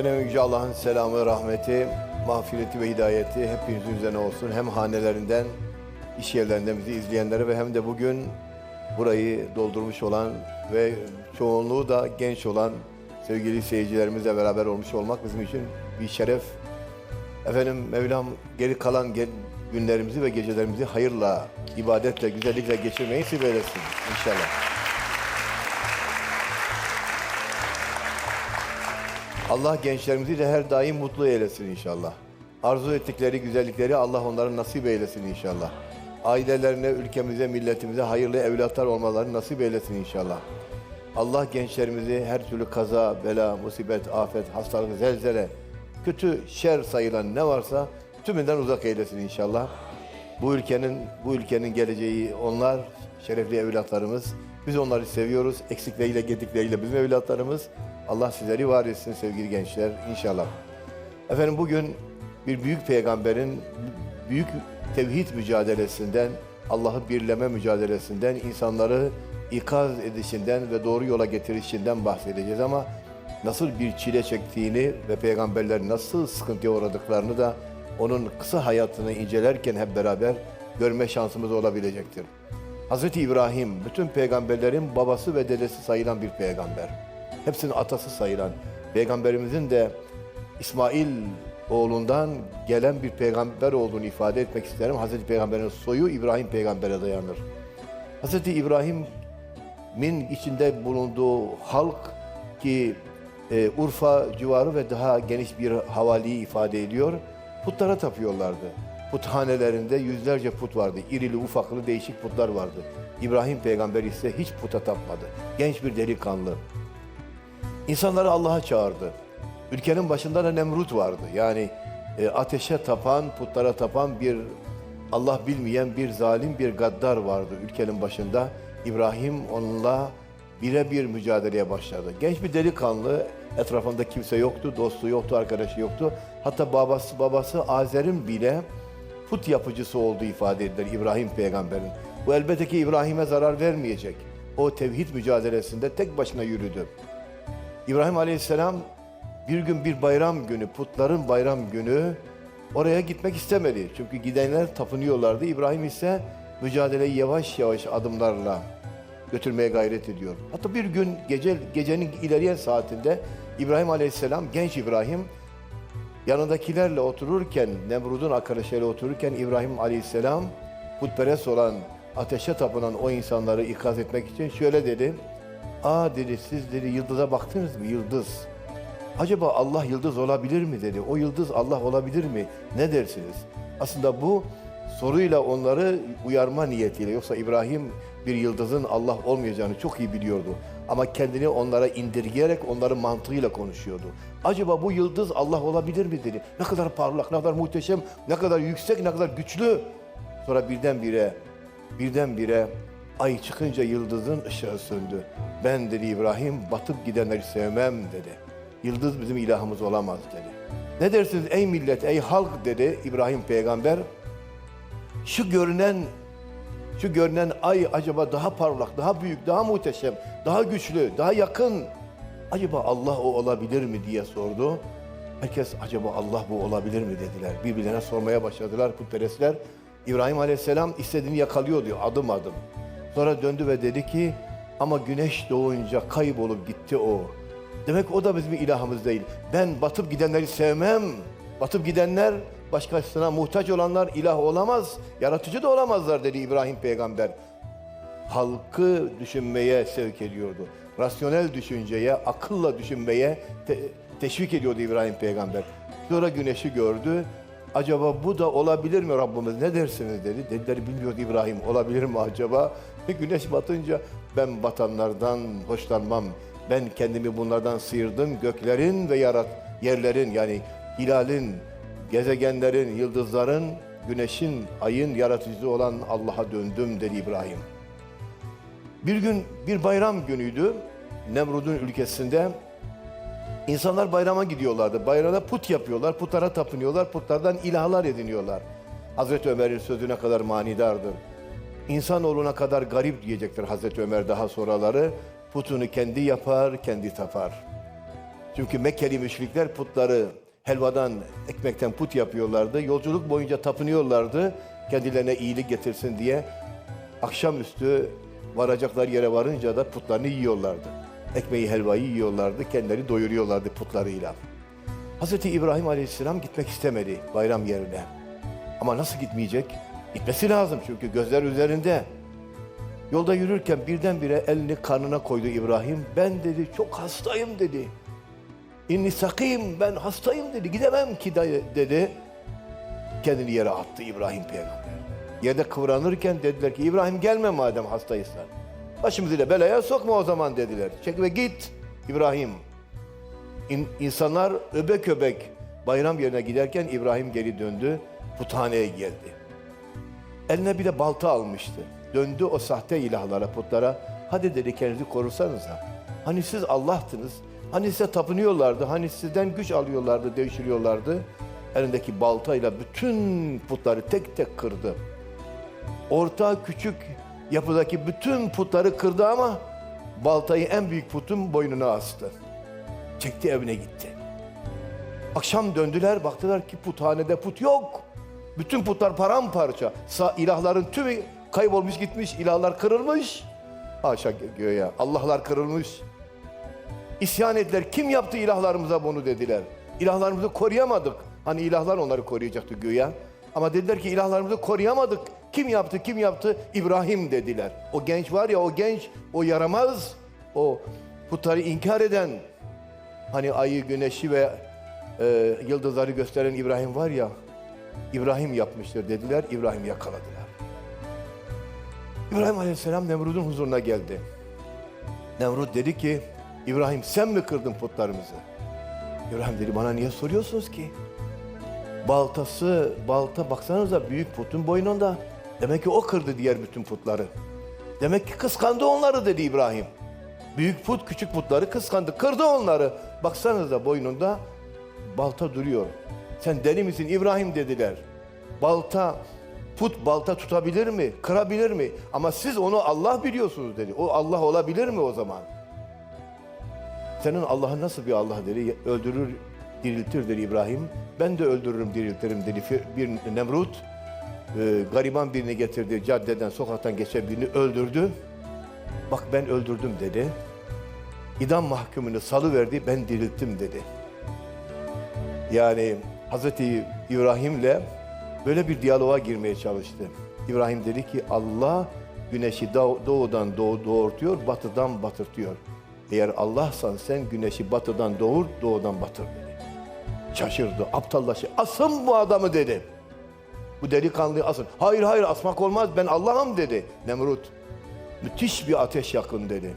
Efendim Yüce Allah'ın selamı, rahmeti, mağfireti ve hidayeti hepinizin üzerine olsun. Hem hanelerinden, iş yerlerinden bizi izleyenlere ve hem de bugün burayı doldurmuş olan ve çoğunluğu da genç olan sevgili seyircilerimizle beraber olmuş olmak bizim için bir şeref. Efendim Mevlam geri kalan günlerimizi ve gecelerimizi hayırla, ibadetle, güzellikle geçirmeyi nasip eylesin inşallah. Allah gençlerimizi de her daim mutlu eylesin inşallah. Arzu ettikleri güzellikleri Allah onların nasip eylesin inşallah. Ailelerine, ülkemize, milletimize hayırlı evlatlar olmalarını nasip eylesin inşallah. Allah gençlerimizi her türlü kaza, bela, musibet, afet, hastalık, zelzele, kötü, şer sayılan ne varsa tümünden uzak eylesin inşallah. Bu ülkenin bu ülkenin geleceği onlar şerefli evlatlarımız. Biz onları seviyoruz. Eksikleriyle, gedikleriyle bizim evlatlarımız. Allah sizleri var etsin sevgili gençler inşallah. Efendim bugün bir büyük peygamberin büyük tevhid mücadelesinden, Allah'ı birleme mücadelesinden, insanları ikaz edişinden ve doğru yola getirişinden bahsedeceğiz ama nasıl bir çile çektiğini ve peygamberler nasıl sıkıntıya uğradıklarını da onun kısa hayatını incelerken hep beraber görme şansımız olabilecektir. Hz. İbrahim bütün peygamberlerin babası ve dedesi sayılan bir peygamber. Hepsinin atası sayılan, peygamberimizin de İsmail oğlundan gelen bir peygamber olduğunu ifade etmek isterim. Hazreti Peygamber'in soyu İbrahim peygambere dayanır. Hazreti İbrahim'in içinde bulunduğu halk ki e, Urfa civarı ve daha geniş bir havaliyi ifade ediyor. Putlara tapıyorlardı. Puthanelerinde yüzlerce put vardı. İrili ufaklı değişik putlar vardı. İbrahim peygamber ise hiç puta tapmadı. Genç bir delikanlı. İnsanları Allah'a çağırdı. Ülkenin başında da Nemrut vardı. Yani e, ateşe tapan, putlara tapan bir Allah bilmeyen bir zalim bir gaddar vardı ülkenin başında. İbrahim onunla birebir mücadeleye başladı. Genç bir delikanlı, etrafında kimse yoktu, dostu yoktu, arkadaşı yoktu. Hatta babası babası Azer'in bile put yapıcısı olduğu ifade edilir İbrahim peygamberin. Bu elbette ki İbrahim'e zarar vermeyecek. O tevhid mücadelesinde tek başına yürüdü. İbrahim Aleyhisselam bir gün bir bayram günü, putların bayram günü oraya gitmek istemedi. Çünkü gidenler tapınıyorlardı. İbrahim ise mücadeleyi yavaş yavaş adımlarla götürmeye gayret ediyor. Hatta bir gün gece gecenin ilerleyen saatinde İbrahim Aleyhisselam, genç İbrahim yanındakilerle otururken, Nemrud'un arkadaşlarıyla otururken İbrahim Aleyhisselam putperest olan, ateşe tapınan o insanları ikaz etmek için şöyle dedi. Aa dedi siz dedi yıldıza baktınız mı? Yıldız. Acaba Allah yıldız olabilir mi dedi. O yıldız Allah olabilir mi? Ne dersiniz? Aslında bu soruyla onları uyarma niyetiyle. Yoksa İbrahim bir yıldızın Allah olmayacağını çok iyi biliyordu. Ama kendini onlara indirgeyerek onların mantığıyla konuşuyordu. Acaba bu yıldız Allah olabilir mi dedi. Ne kadar parlak, ne kadar muhteşem, ne kadar yüksek, ne kadar güçlü. Sonra birdenbire, birdenbire ay çıkınca yıldızın ışığı söndü. Ben dedi İbrahim batıp gidenleri sevmem dedi. Yıldız bizim ilahımız olamaz dedi. Ne dersiniz ey millet, ey halk dedi İbrahim peygamber. Şu görünen şu görünen ay acaba daha parlak, daha büyük, daha muhteşem, daha güçlü, daha yakın. Acaba Allah o olabilir mi diye sordu. Herkes acaba Allah bu olabilir mi dediler. Birbirlerine sormaya başladılar putperestler. İbrahim Aleyhisselam istediğini yakalıyor diyor adım adım. Sonra döndü ve dedi ki ama güneş doğunca kaybolup gitti o. Demek o da bizim ilahımız değil. Ben batıp gidenleri sevmem. Batıp gidenler başkasına muhtaç olanlar ilah olamaz. Yaratıcı da olamazlar dedi İbrahim peygamber. Halkı düşünmeye sevk ediyordu. Rasyonel düşünceye, akılla düşünmeye te- teşvik ediyordu İbrahim peygamber. Sonra güneşi gördü. Acaba bu da olabilir mi Rabbimiz? Ne dersiniz dedi. Dediler bilmiyordu İbrahim. Olabilir mi acaba? Güneş batınca ben batanlardan hoşlanmam. Ben kendimi bunlardan sıyırdım. Göklerin ve yarat yerlerin yani hilalin, gezegenlerin, yıldızların, güneşin, ayın yaratıcısı olan Allah'a döndüm dedi İbrahim. Bir gün bir bayram günüydü. Nemrud'un ülkesinde İnsanlar bayrama gidiyorlardı. Bayrama put yapıyorlar, putlara tapınıyorlar, putlardan ilahlar ediniyorlar. Hazreti Ömer'in sözü ne kadar manidardır. İnsanoğluna kadar garip diyecektir Hazreti Ömer daha sonraları. Putunu kendi yapar, kendi tapar. Çünkü Mekkeli müşrikler putları helvadan, ekmekten put yapıyorlardı. Yolculuk boyunca tapınıyorlardı. Kendilerine iyilik getirsin diye. Akşamüstü varacaklar yere varınca da putlarını yiyorlardı. Ekmeği, helvayı yiyorlardı. Kendileri doyuruyorlardı putlarıyla. Hazreti İbrahim Aleyhisselam gitmek istemedi bayram yerine. Ama nasıl gitmeyecek? Gitmesi lazım çünkü gözler üzerinde. Yolda yürürken birdenbire elini karnına koydu İbrahim. Ben dedi çok hastayım dedi. İnni sakim ben hastayım dedi. Gidemem ki dedi. Kendini yere attı İbrahim peygamber. Yerde kıvranırken dediler ki İbrahim gelme madem hastaysan. Başımızı da belaya sokma o zaman dediler. Çek ve git İbrahim. İn, insanlar öbek öbek bayram yerine giderken İbrahim geri döndü. Puthaneye geldi. Eline bir de balta almıştı. Döndü o sahte ilahlara, putlara. Hadi dedi kendinizi korursanıza. Hani siz Allah'tınız. Hani size tapınıyorlardı. Hani sizden güç alıyorlardı, devşiriyorlardı. Elindeki baltayla bütün putları tek tek kırdı. Orta küçük yapıdaki bütün putları kırdı ama baltayı en büyük putun boynuna astı. Çekti evine gitti. Akşam döndüler baktılar ki puthanede put yok. Bütün putlar paramparça. Sa ilahların tümü kaybolmuş gitmiş. ilahlar kırılmış. Haşa gö- göğe. Allahlar kırılmış. İsyan ettiler. Kim yaptı ilahlarımıza bunu dediler. İlahlarımızı koruyamadık. Hani ilahlar onları koruyacaktı güya. Ama dediler ki ilahlarımızı koruyamadık. Kim yaptı, kim yaptı? İbrahim dediler. O genç var ya, o genç, o yaramaz, o putları inkar eden, hani ayı, güneşi ve e, yıldızları gösteren İbrahim var ya, İbrahim yapmıştır dediler, İbrahim yakaladılar. İbrahim Aleyhisselam Nemrud'un huzuruna geldi. Nemrut dedi ki, İbrahim sen mi kırdın putlarımızı? İbrahim dedi, bana niye soruyorsunuz ki? Baltası, balta baksanıza büyük putun boynunda. Demek ki o kırdı diğer bütün putları. Demek ki kıskandı onları dedi İbrahim. Büyük put küçük putları kıskandı, kırdı onları. Baksanıza boynunda balta duruyor. Sen deli misin İbrahim dediler. Balta, put balta tutabilir mi? Kırabilir mi? Ama siz onu Allah biliyorsunuz dedi. O Allah olabilir mi o zaman? Senin Allah'ın nasıl bir Allah dedi. Öldürür, diriltir dedi İbrahim. Ben de öldürürüm, diriltirim dedi bir Nemrut. Ee, gariban birini getirdi, caddeden, sokaktan geçen birini öldürdü. Bak ben öldürdüm dedi. İdam mahkumunu salıverdi, ben dirilttim dedi. Yani Hazreti İbrahim'le böyle bir diyaloğa girmeye çalıştı. İbrahim dedi ki Allah güneşi doğ- doğudan doğu doğurtuyor, batıdan batırtıyor. Eğer Allah'san sen güneşi batıdan doğur, doğudan batır dedi. Şaşırdı, aptallaşı. Asın bu adamı dedi. Bu delikanlıyı asın. Hayır hayır asmak olmaz ben Allah'ım dedi Nemrut. Müthiş bir ateş yakın dedi.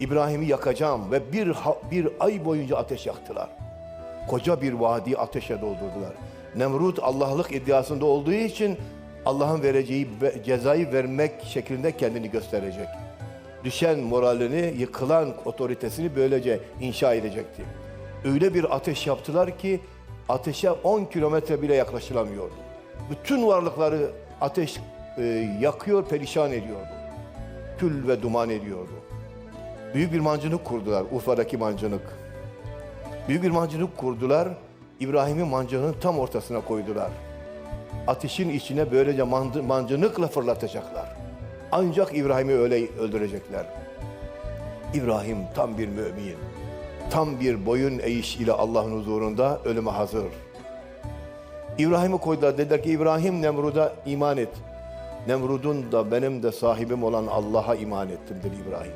İbrahim'i yakacağım ve bir, bir ay boyunca ateş yaktılar. Koca bir vadi ateşe doldurdular. Nemrut Allah'lık iddiasında olduğu için Allah'ın vereceği cezayı vermek şeklinde kendini gösterecek. Düşen moralini, yıkılan otoritesini böylece inşa edecekti. Öyle bir ateş yaptılar ki ateşe 10 kilometre bile yaklaşılamıyordu. Bütün varlıkları ateş e, yakıyor, perişan ediyordu. Kül ve duman ediyordu. Büyük bir mancınık kurdular, Urfa'daki mancınık. Büyük bir mancınık kurdular. İbrahim'i mancınığın tam ortasına koydular. Ateşin içine böylece mancınıkla fırlatacaklar. Ancak İbrahim'i öyle öldürecekler. İbrahim tam bir mümin. Tam bir boyun eğiş ile Allah'ın huzurunda ölüme hazır. İbrahim'i koydular. Dediler ki İbrahim Nemrud'a iman et. Nemrud'un da benim de sahibim olan Allah'a iman ettim dedi İbrahim.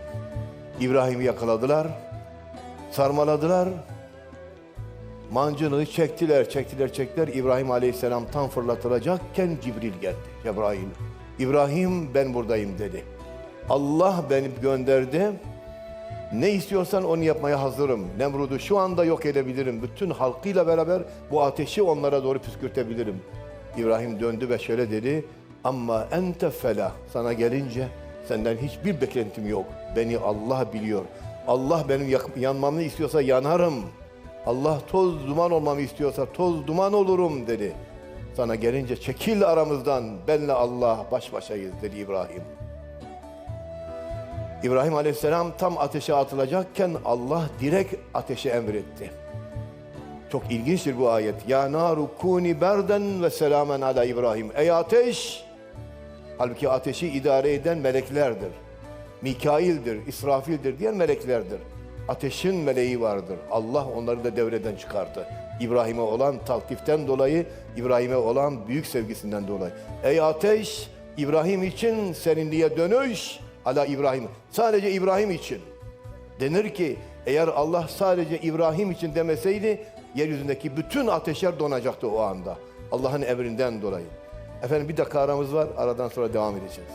İbrahim'i yakaladılar. Sarmaladılar. Mancınığı çektiler, çektiler, çektiler. İbrahim Aleyhisselam tam fırlatılacakken Cibril geldi. Cebrail. İbrahim ben buradayım dedi. Allah beni gönderdi. Ne istiyorsan onu yapmaya hazırım. Nemrud'u şu anda yok edebilirim. Bütün halkıyla beraber bu ateşi onlara doğru püskürtebilirim. İbrahim döndü ve şöyle dedi. Ama ente fela. Sana gelince senden hiçbir beklentim yok. Beni Allah biliyor. Allah benim yanmamı istiyorsa yanarım. Allah toz duman olmamı istiyorsa toz duman olurum dedi. Sana gelince çekil aramızdan benle Allah baş başayız dedi İbrahim. İbrahim Aleyhisselam tam ateşe atılacakken Allah direkt ateşe emretti. Çok ilginçtir bu ayet. Ya naru kuni berden ve selamen ala İbrahim. Ey ateş! Halbuki ateşi idare eden meleklerdir. Mikail'dir, İsrafil'dir diğer meleklerdir. Ateşin meleği vardır. Allah onları da devreden çıkardı. İbrahim'e olan taltiften dolayı, İbrahim'e olan büyük sevgisinden dolayı. Ey ateş! İbrahim için serinliğe dönüş. Ala İbrahim. Sadece İbrahim için. Denir ki eğer Allah sadece İbrahim için demeseydi yeryüzündeki bütün ateşler donacaktı o anda. Allah'ın emrinden dolayı. Efendim bir dakika aramız var. Aradan sonra devam edeceğiz.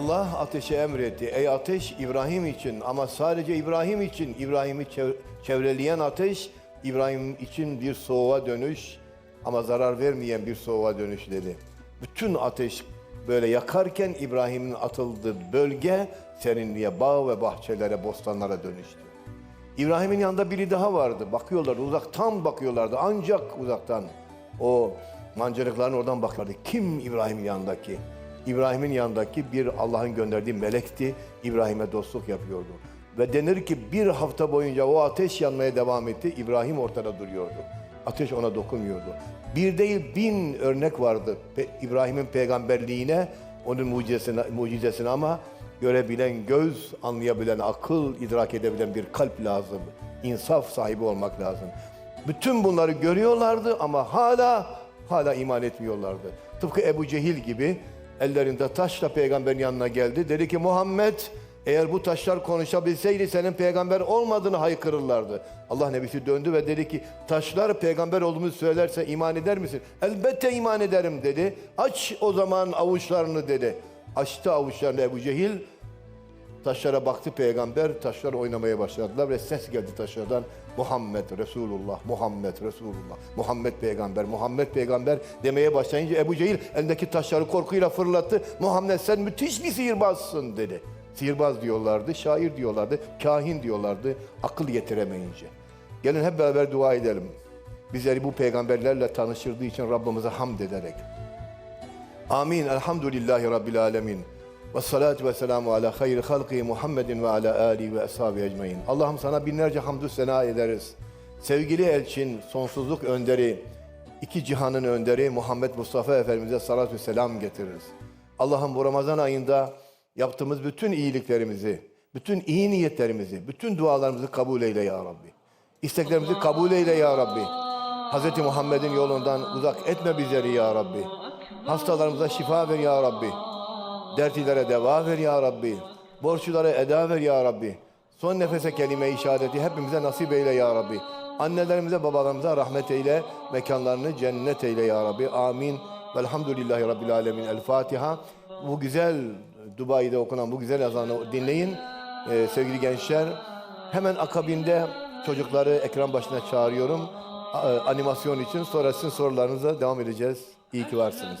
Allah ateşe emretti. Ey ateş İbrahim için ama sadece İbrahim için. İbrahim'i çev- çevreleyen ateş İbrahim için bir soğuğa dönüş ama zarar vermeyen bir soğuğa dönüş dedi. Bütün ateş böyle yakarken İbrahim'in atıldığı bölge serinliğe, bağ ve bahçelere, bostanlara dönüştü. İbrahim'in yanında biri daha vardı. Bakıyorlardı, uzaktan bakıyorlardı. Ancak uzaktan o mancınıkların oradan bakıyorlardı. Kim İbrahim'in yanındaki? İbrahim'in yanındaki bir Allah'ın gönderdiği melekti. İbrahim'e dostluk yapıyordu. Ve denir ki bir hafta boyunca o ateş yanmaya devam etti. İbrahim ortada duruyordu. Ateş ona dokunmuyordu. Bir değil bin örnek vardı İbrahim'in peygamberliğine, onun mucizesine, mucizesine ama görebilen göz, anlayabilen akıl, idrak edebilen bir kalp lazım. İnsaf sahibi olmak lazım. Bütün bunları görüyorlardı ama hala hala iman etmiyorlardı. Tıpkı Ebu Cehil gibi ellerinde taşla peygamberin yanına geldi. Dedi ki Muhammed eğer bu taşlar konuşabilseydi senin peygamber olmadığını haykırırlardı. Allah Nebisi döndü ve dedi ki taşlar peygamber olduğumuzu söylerse iman eder misin? Elbette iman ederim dedi. Aç o zaman avuçlarını dedi. Açtı avuçlarını Ebu Cehil. Taşlara baktı peygamber, taşlar oynamaya başladılar ve ses geldi taşlardan. Muhammed Resulullah, Muhammed Resulullah, Muhammed peygamber, Muhammed peygamber demeye başlayınca Ebu Cehil elindeki taşları korkuyla fırlattı. Muhammed sen müthiş bir sihirbazsın dedi. Sihirbaz diyorlardı, şair diyorlardı, kahin diyorlardı akıl yetiremeyince. Gelin hep beraber dua edelim. Bizleri bu peygamberlerle tanıştırdığı için Rabbimize hamd ederek. Amin. Elhamdülillahi Rabbil alemin. Ve salatu ve selamu ala hayri halki Muhammedin ve ala ali ve ashabi ecmain. Allah'ım sana binlerce hamdü sena ederiz. Sevgili elçin, sonsuzluk önderi, iki cihanın önderi Muhammed Mustafa Efendimiz'e salatü selam getiririz. Allah'ım bu Ramazan ayında yaptığımız bütün iyiliklerimizi, bütün iyi niyetlerimizi, bütün dualarımızı kabul eyle ya Rabbi. İsteklerimizi kabul eyle ya Rabbi. Hz. Muhammed'in yolundan uzak etme bizleri ya Rabbi. Hastalarımıza şifa ver ya Rabbi. Dertlilere deva ver ya Rabbi. Borçlulara eda ver ya Rabbi. Son nefese kelime-i şehadeti hepimize nasip eyle ya Rabbi. Annelerimize, babalarımıza rahmet eyle. Mekanlarını cennet eyle ya Rabbi. Amin. Velhamdülillahi Rabbil Alemin. El Fatiha. Bu güzel Dubai'de okunan bu güzel ezanı dinleyin. Ee, sevgili gençler. Hemen akabinde çocukları ekran başına çağırıyorum. A- e, animasyon için. Sonra sizin sorularınıza devam edeceğiz. İyi ki varsınız.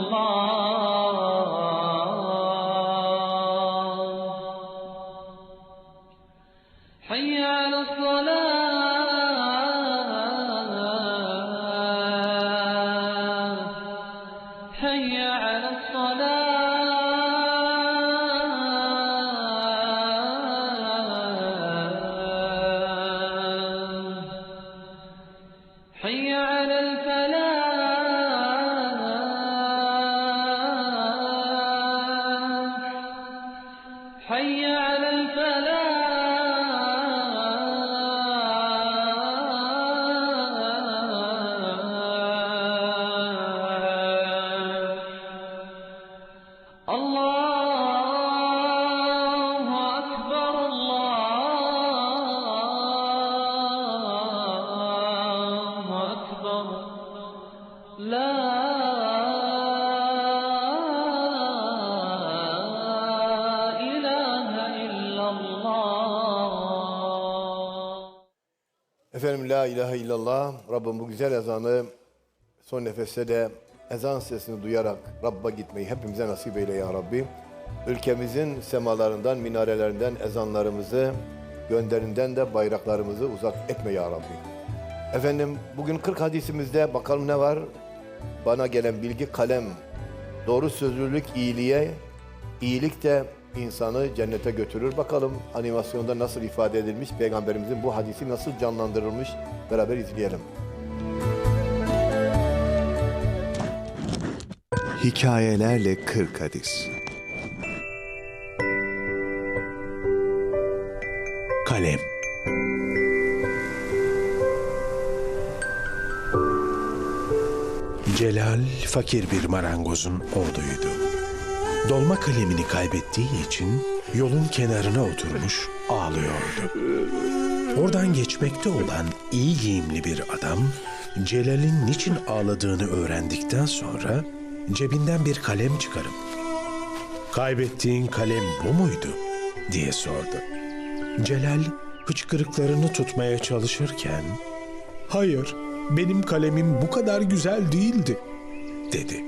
أكبر لا Efendim La İlahe illallah Rabbim bu güzel ezanı son nefeste de ezan sesini duyarak Rabb'a gitmeyi hepimize nasip eyle ya Rabbi. Ülkemizin semalarından, minarelerinden ezanlarımızı, gönderinden de bayraklarımızı uzak etme ya Rabbi. Efendim bugün 40 hadisimizde bakalım ne var? Bana gelen bilgi kalem. Doğru sözlülük iyiliğe, iyilik de insanı cennete götürür. Bakalım animasyonda nasıl ifade edilmiş, peygamberimizin bu hadisi nasıl canlandırılmış beraber izleyelim. Hikayelerle 40 hadis. Kalem Celal fakir bir marangozun oğluydu. Dolma kalemini kaybettiği için yolun kenarına oturmuş ağlıyordu. Oradan geçmekte olan iyi giyimli bir adam Celal'in niçin ağladığını öğrendikten sonra cebinden bir kalem çıkarıp "Kaybettiğin kalem bu muydu?" diye sordu. Celal hıçkırıklarını tutmaya çalışırken "Hayır, benim kalemim bu kadar güzel değildi." dedi.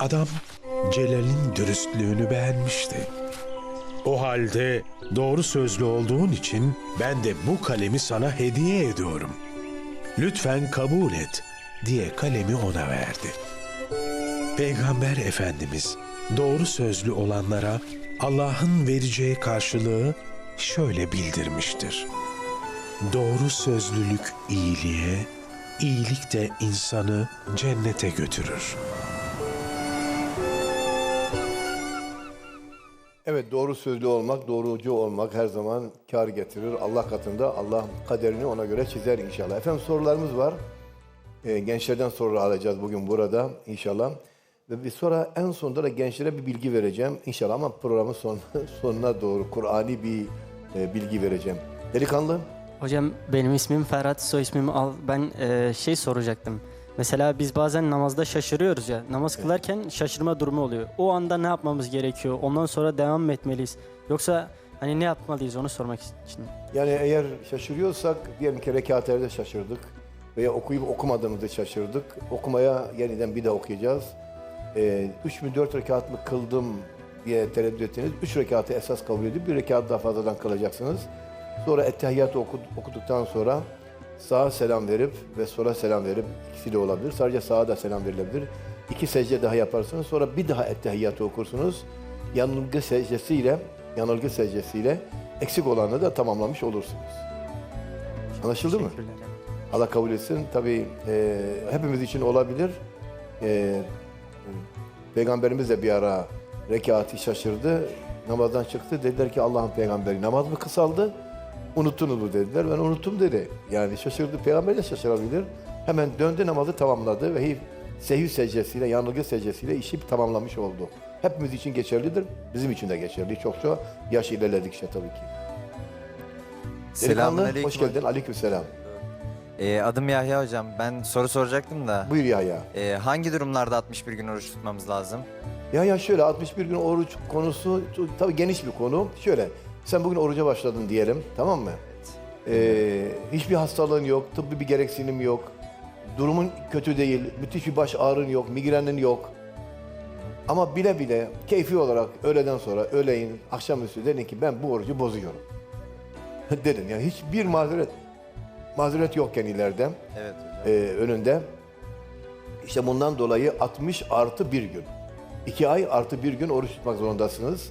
Adam Celal'in dürüstlüğünü beğenmişti. O halde doğru sözlü olduğun için ben de bu kalemi sana hediye ediyorum. Lütfen kabul et diye kalemi ona verdi. Peygamber Efendimiz doğru sözlü olanlara Allah'ın vereceği karşılığı şöyle bildirmiştir. Doğru sözlülük iyiliğe, iyilik de insanı cennete götürür.'' Evet doğru sözlü olmak, doğrucu olmak her zaman kar getirir. Allah katında Allah kaderini ona göre çizer inşallah. Efendim sorularımız var. Ee, gençlerden sorular alacağız bugün burada inşallah. Ve bir sonra en sonunda da gençlere bir bilgi vereceğim inşallah ama programın son, sonuna doğru Kur'ani bir e, bilgi vereceğim. Delikanlı Hocam benim ismim Ferhat, soy ismim Al. Ben e, şey soracaktım. Mesela biz bazen namazda şaşırıyoruz ya. Namaz kılarken şaşırma durumu oluyor. O anda ne yapmamız gerekiyor? Ondan sonra devam mı etmeliyiz? Yoksa hani ne yapmalıyız onu sormak için. Yani eğer şaşırıyorsak diyelim ki rekatlerde şaşırdık veya okuyup okumadığımızda şaşırdık. Okumaya yeniden bir daha okuyacağız. Ee, üç mü dört rekat mı kıldım diye tereddüt ettiniz. Üç rekatı esas kabul edip bir rekat daha fazladan kılacaksınız. Sonra Ettehiyyatı oku- okuduktan sonra sağa selam verip ve sola selam verip ikisi de olabilir. Sadece sağa da selam verilebilir. İki secde daha yaparsınız. Sonra bir daha Ettehiyyatı okursunuz. Yanılgı secdesiyle, yanılgı secdesiyle eksik olanı da tamamlamış olursunuz. Anlaşıldı mı? Allah kabul etsin. Tabii e, hepimiz için olabilir. E, Peygamberimiz de bir ara rekatı şaşırdı. Namazdan çıktı. Dediler ki Allah'ın peygamberi namaz mı kısaldı? Unuttunuz mu dediler. Ben unuttum dedi. Yani şaşırdı. Peygamber de şaşırabilir. Hemen döndü namazı tamamladı ve sehvi secdesiyle, yanılgı secdesiyle işi tamamlamış oldu. Hepimiz için geçerlidir. Bizim için de geçerli. Çokça yaş ilerledikçe tabii ki. Delikanlı, Selamünaleyküm. hoş geldin. Aleykümselam. Ee, adım Yahya hocam. Ben soru soracaktım da. Buyur Yahya. Ee, hangi durumlarda 61 gün oruç tutmamız lazım? Ya ya şöyle 61 gün oruç konusu tabii geniş bir konu. Şöyle sen bugün oruca başladın diyelim tamam mı? Ee, hiçbir hastalığın yok, tıbbi bir gereksinim yok. Durumun kötü değil, müthiş bir baş ağrın yok, migrenin yok. Ama bile bile keyfi olarak öğleden sonra, öğleyin, akşamüstü dedin ki ben bu orucu bozuyorum. dedin yani hiçbir mazeret mazeret yokken ileride Evet hocam. e, önünde. İşte bundan dolayı 60 artı bir gün. 2 ay artı bir gün oruç tutmak zorundasınız.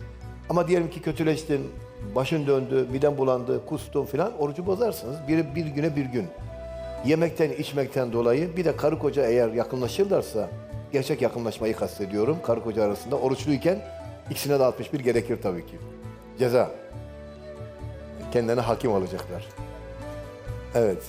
Ama diyelim ki kötüleştin, başın döndü, miden bulandı, kustun filan orucu bozarsınız. Bir, bir güne bir gün. Yemekten, içmekten dolayı bir de karı koca eğer yakınlaşırlarsa, gerçek yakınlaşmayı kastediyorum karı koca arasında oruçluyken ikisine de 61 gerekir tabii ki. Ceza. Kendilerine hakim olacaklar. Evet.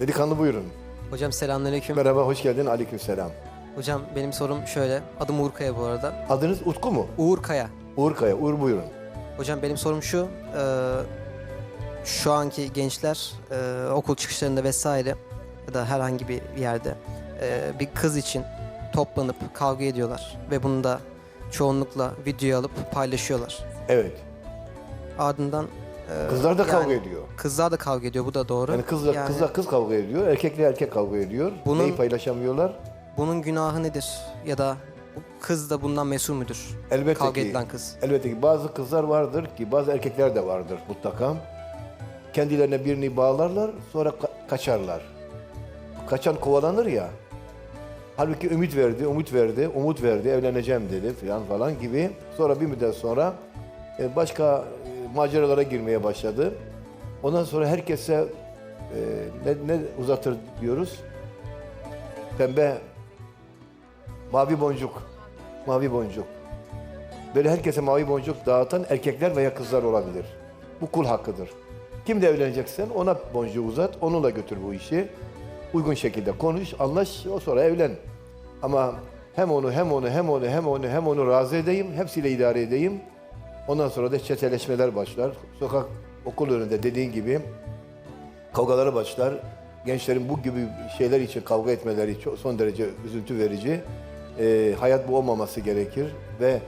Delikanlı buyurun. Hocam selamünaleyküm. Merhaba, hoş geldin. Aleykümselam. Hocam benim sorum şöyle. Adım Uğur Kaya bu arada. Adınız Utku mu? Uğur Kaya. Uğur Kaya. Uğur buyurun. Hocam benim sorum şu. eee, şu anki gençler eee, okul çıkışlarında vesaire ya da herhangi bir yerde eee, bir kız için toplanıp kavga ediyorlar ve bunu da çoğunlukla videoya alıp paylaşıyorlar. Evet. Ardından Ee, Kızlar da kavga yani ediyor. Kızlar da kavga ediyor bu da doğru. Yani kızla Yani kızla kız kavga ediyor, erkekle erkek kavga ediyor. Bunun- Neyi paylaşamıyorlar? Bunun günahı nedir? Ya da kız da bundan mesul müdür? Elbette Kavga ki. edilen kız. Elbette ki bazı kızlar vardır ki bazı erkekler de vardır mutlaka. Kendilerine birini bağlarlar, sonra ka- kaçarlar. Kaçan kovalanır ya. Halbuki ümit verdi, umut verdi, umut verdi, evleneceğim dedi falan falan gibi. Sonra bir müddet sonra e, başka e, maceralara girmeye başladı. Ondan sonra herkese e, ne, ne uzatır diyoruz? Pembe, mavi boncuk, mavi boncuk. Böyle herkese mavi boncuk dağıtan erkekler veya kızlar olabilir. Bu kul hakkıdır. Kimle evleneceksen ona boncuğu uzat, onunla götür bu işi. Uygun şekilde konuş, anlaş, o sonra evlen. Ama hem onu, hem onu, hem onu, hem onu, hem onu razı edeyim, hepsiyle idare edeyim. Ondan sonra da çeteleşmeler başlar. Sokak, okul önünde dediğin gibi kavgalara başlar. Gençlerin bu gibi şeyler için kavga etmeleri çok son derece üzüntü verici. Ee, hayat bu olmaması gerekir ve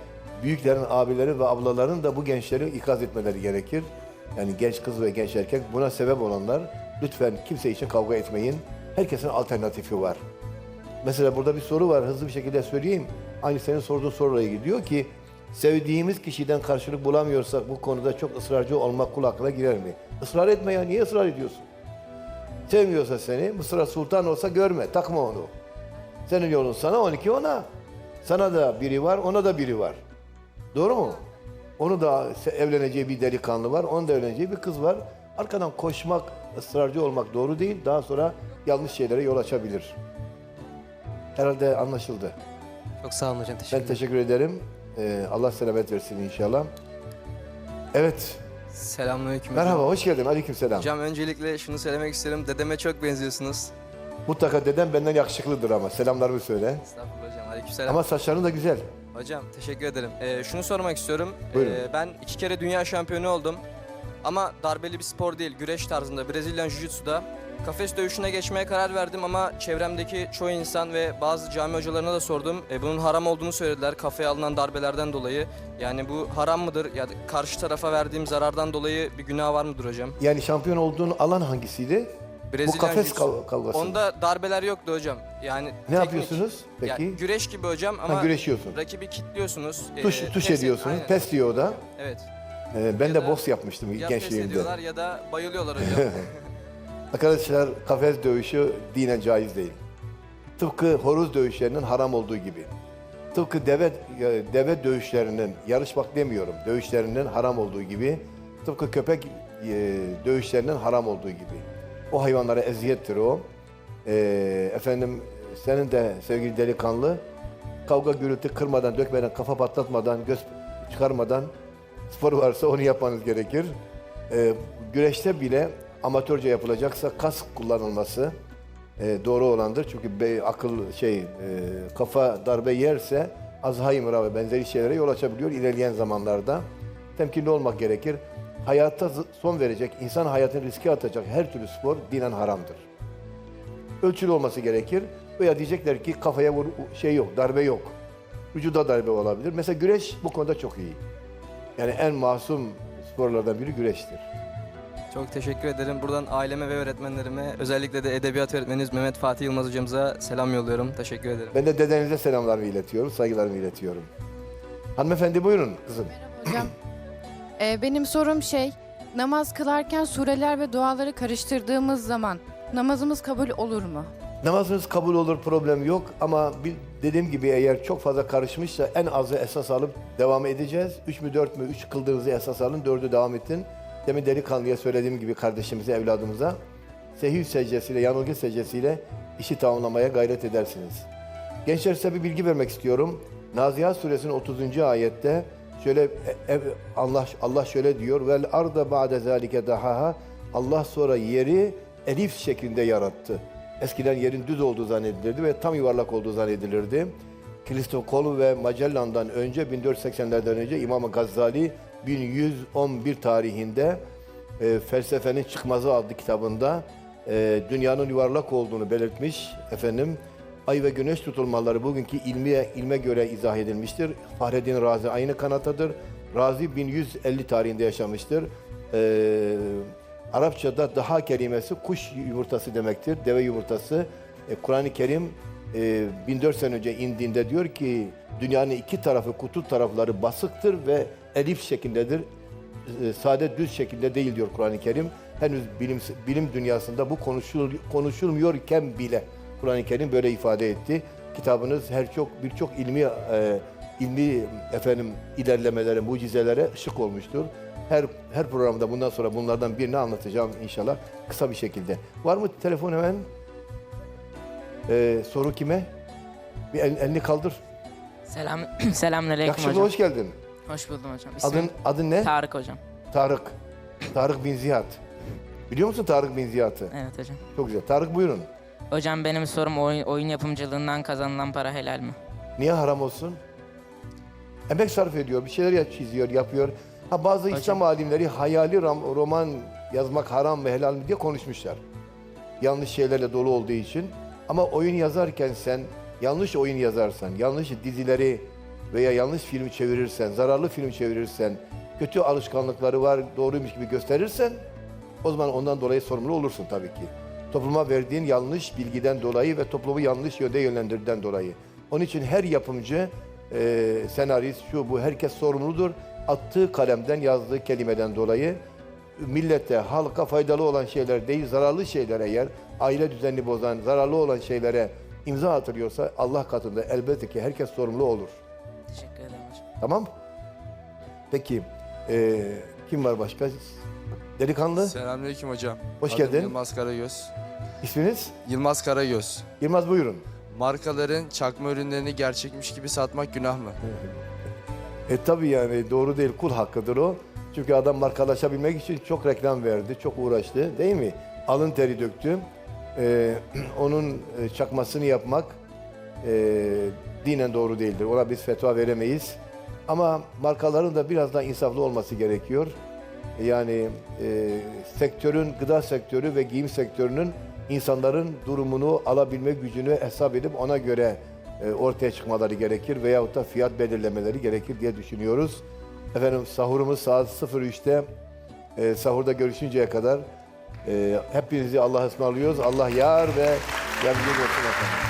büyüklerin, abilerin ve ablaların da bu gençleri ikaz etmeleri gerekir. Yani genç kız ve genç erkek buna sebep olanlar lütfen kimse için kavga etmeyin. Herkesin alternatifi var. Mesela burada bir soru var hızlı bir şekilde söyleyeyim. Aynı senin sorduğun soruyla ilgili diyor ki sevdiğimiz kişiden karşılık bulamıyorsak bu konuda çok ısrarcı olmak kul girer mi? Israr etme ya niye ısrar ediyorsun? Sevmiyorsa seni Mısır'a sultan olsa görme takma onu. Senin yolun sana 12 ona. Sana da biri var ona da biri var. Doğru mu? Onu da evleneceği bir delikanlı var, onun da evleneceği bir kız var. Arkadan koşmak, ısrarcı olmak doğru değil. Daha sonra yanlış şeylere yol açabilir. Herhalde anlaşıldı. Çok sağ olun hocam. Teşekkür Ben ederim. teşekkür ederim. Ee, Allah selamet versin inşallah. Evet, Selamünaleyküm merhaba, hocam. hoş geldin. Aleykümselam. Hocam öncelikle şunu söylemek isterim. Dedeme çok benziyorsunuz. Mutlaka dedem benden yakışıklıdır ama. Selamlarımı söyle. Estağfurullah hocam. Aleykümselam. Ama saçların da güzel. Hocam teşekkür ederim. Ee, şunu sormak istiyorum. Buyurun. Ee, ben iki kere dünya şampiyonu oldum. Ama darbeli bir spor değil. Güreş tarzında. Brezilyan Jiu-Jitsu'da. Kafes dövüşüne geçmeye karar verdim ama çevremdeki çoğu insan ve bazı cami hocalarına da sordum. E, bunun haram olduğunu söylediler kafaya alınan darbelerden dolayı. Yani bu haram mıdır? Ya da karşı tarafa verdiğim zarardan dolayı bir günah var mıdır hocam? Yani şampiyon olduğun alan hangisiydi? Brezilyan Bu kafes Jiu-Jitsu. kav- kavgası. Onda darbeler yoktu hocam. Yani Ne yapıyorsunuz peki? Yani güreş gibi hocam ama ha, güreşiyorsun. rakibi kilitliyorsunuz. Tuş, Ee, tuş pes- ediyorsunuz. aynen. Pes diyor o da. Evet. Ee, ben Ya de da- boks yapmıştım Ya pes gençliğimde. ediyorlar ya da bayılıyorlar hocam. Arkadaşlar kafes dövüşü dinen caiz değil. Tıpkı horoz dövüşlerinin haram olduğu gibi. Tıpkı deve deve dövüşlerinin, yarışmak demiyorum, dövüşlerinin haram olduğu gibi. Tıpkı köpek e, dövüşlerinin haram olduğu gibi. O hayvanlara eziyettir o. Ee, efendim senin de sevgili delikanlı kavga gürültü kırmadan, dökmeden, kafa patlatmadan, göz çıkarmadan spor varsa onu yapmanız gerekir. Ee, güreşte bile amatörce yapılacaksa kas kullanılması e, doğru olandır. Çünkü be, akıl şey e, kafa darbe yerse Alzheimer'a ve benzeri şeylere yol açabiliyor ilerleyen zamanlarda. Temkinli olmak gerekir. Hayata son verecek, insan hayatını riske atacak her türlü spor dinen haramdır. Ölçülü olması gerekir. Veya diyecekler ki kafaya vur şey yok, darbe yok. Vücuda darbe olabilir. Mesela güreş bu konuda çok iyi. Yani en masum sporlardan biri güreştir. Çok teşekkür ederim. Buradan aileme ve öğretmenlerime, özellikle de edebiyat öğretmenimiz Mehmet Fatih Yılmaz hocamıza selam yolluyorum. Teşekkür ederim. Ben de dedenize selamlarımı iletiyorum, saygılarımı iletiyorum. Hanımefendi buyurun kızım. Hocam, e, benim sorum şey, namaz kılarken sureler ve duaları karıştırdığımız zaman namazımız kabul olur mu? Namazınız kabul olur, problem yok ama bir, dediğim gibi eğer çok fazla karışmışsa en azı esas alıp devam edeceğiz. Üç mü dört mü? Üç kıldığınızı esas alın, dördü devam ettin. Demin delikanlıya söylediğim gibi kardeşimize, evladımıza sehih secdesiyle, yanılgı secdesiyle işi tamamlamaya gayret edersiniz. Gençler size bir bilgi vermek istiyorum. Nazihat suresinin 30. ayette şöyle e- ev- Allah Allah şöyle diyor vel arda ba'de zalike dahaha Allah sonra yeri elif şeklinde yarattı. Eskiden yerin düz olduğu zannedilirdi ve tam yuvarlak olduğu zannedilirdi. Kristof Kolumb ve Magellan'dan önce 1480'lerden önce İmam Gazali 1111 tarihinde e, Felsefenin Çıkmazı adlı kitabında e, dünyanın yuvarlak olduğunu belirtmiş efendim. Ay ve güneş tutulmaları bugünkü ilmiye, ilme göre izah edilmiştir. Fahreddin Razi aynı kanatadır. Razi 1150 tarihinde yaşamıştır. e, Arapçada daha kelimesi kuş yumurtası demektir. Deve yumurtası. E, Kur'an-ı Kerim e, 1400 sene önce indiğinde diyor ki dünyanın iki tarafı kutu tarafları basıktır ve elif şeklindedir. E, sade düz şekilde değil diyor Kur'an-ı Kerim. Henüz bilim bilim dünyasında bu konuşul, konuşulmuyorken bile Kur'an-ı Kerim böyle ifade etti. Kitabınız her çok birçok ilmi e, ilmi efendim ilerlemelere, mucizelere ışık olmuştur. Her her programda bundan sonra bunlardan birini anlatacağım inşallah kısa bir şekilde. Var mı telefon hemen? Ee, soru kime? Bir el- elini kaldır. Selam Selamünaleyküm Yakışıklı hocam. hoş geldin. Hoş buldum hocam. İsmim Adın adın ne? Tarık hocam. Tarık. Tarık bin Ziyad. Biliyor musun Tarık bin Ziyad'ı? Evet hocam. Çok güzel. Tarık buyurun. Hocam benim sorum oyun, oyun yapımcılığından kazanılan para helal mi? Niye haram olsun? Emek sarf ediyor, bir şeyler ya- çiziyor, yapıyor. Ha bazı İslam alimleri hayali ram- roman yazmak haram ve helal mi diye konuşmuşlar. Yanlış şeylerle dolu olduğu için. Ama oyun yazarken sen yanlış oyun yazarsan, yanlış dizileri veya yanlış filmi çevirirsen, zararlı film çevirirsen, kötü alışkanlıkları var, doğruymuş gibi gösterirsen o zaman ondan dolayı sorumlu olursun tabii ki. Topluma verdiğin yanlış bilgiden dolayı ve toplumu yanlış yönde yönlendirdiğinden dolayı. Onun için her yapımcı, e, senarist, şu bu herkes sorumludur. Attığı kalemden, yazdığı kelimeden dolayı millete, halka faydalı olan şeyler değil, zararlı şeyler eğer aile düzenini bozan, zararlı olan şeylere imza atılıyorsa Allah katında elbette ki herkes sorumlu olur. Teşekkür ederim hocam. Tamam? Peki, e, kim var başka? Delikanlı, Selamünaleyküm hocam. Hoş Adım geldin. Yılmaz Karagöz. isminiz? Yılmaz Karagöz. Yılmaz buyurun. Markaların çakma ürünlerini gerçekmiş gibi satmak günah mı? E tabii yani doğru değil, kul hakkıdır o. Çünkü adam markalaşabilmek için çok reklam verdi, çok uğraştı değil mi? Alın teri döktü. E, onun e, çakmasını yapmak e, dinen doğru değildir. Ona biz fetva veremeyiz. Ama markaların da biraz daha insaflı olması gerekiyor. Yani e, sektörün, gıda sektörü ve giyim sektörünün insanların durumunu alabilme gücünü hesap edip ona göre e, ortaya çıkmaları gerekir veyahut da fiyat belirlemeleri gerekir diye düşünüyoruz. Efendim sahurumuz saat 03'te e, sahurda görüşünceye kadar e, hepinizi Allah'a ısmarlıyoruz. Allah yar ve yardımcı olsun efendim.